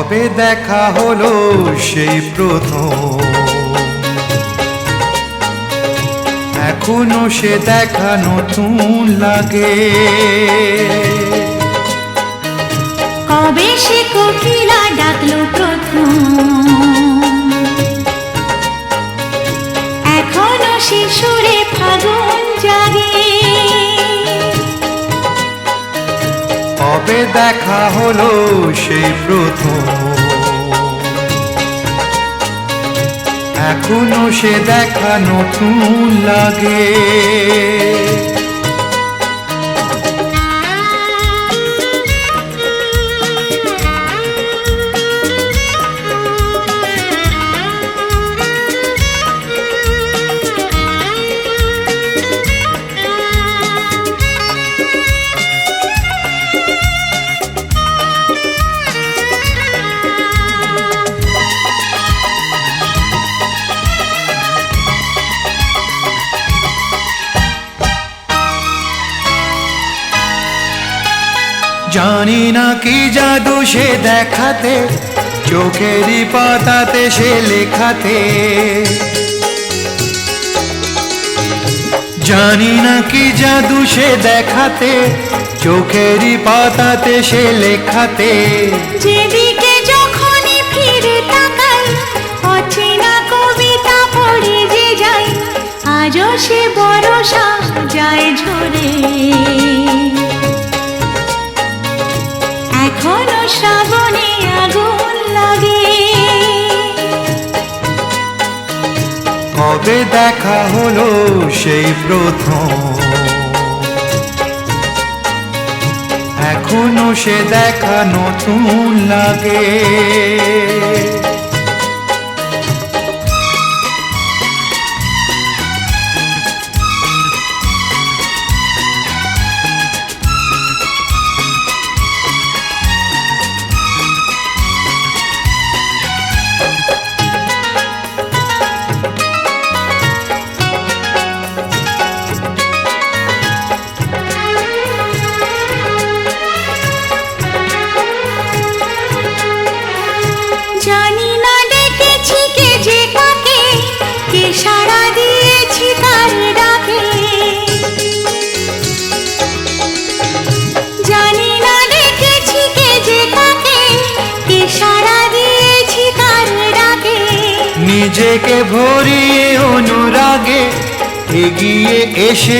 কবে দেখা হলো সেই প্রথম? এখনও সে দেখা নতুন লাগে। কবে সে কোকিলা ডাকলো কবে দেখা হলো সেই প্রথম? এখনও সে দেখা নতুন লাগে। জানি না কি জাদু সে দেখাতে, চোখেরই পাতাতে সে লেখাতে। জানি না কি জাদু সে দেখাতে, চোখেরই পাতাতে সে লেখাতে। যেদিকে যখনই ফিরে তাকাই, অচেনা কবিতা পড়ে যে যাই, আজও সে বরসা যায় ঝরে। কবে দেখা হলো সেই প্রথম? এখনও সে দেখা নতুন লাগে। নিজেকে ভরিয়ে অনুরাগে এগিয়ে এসে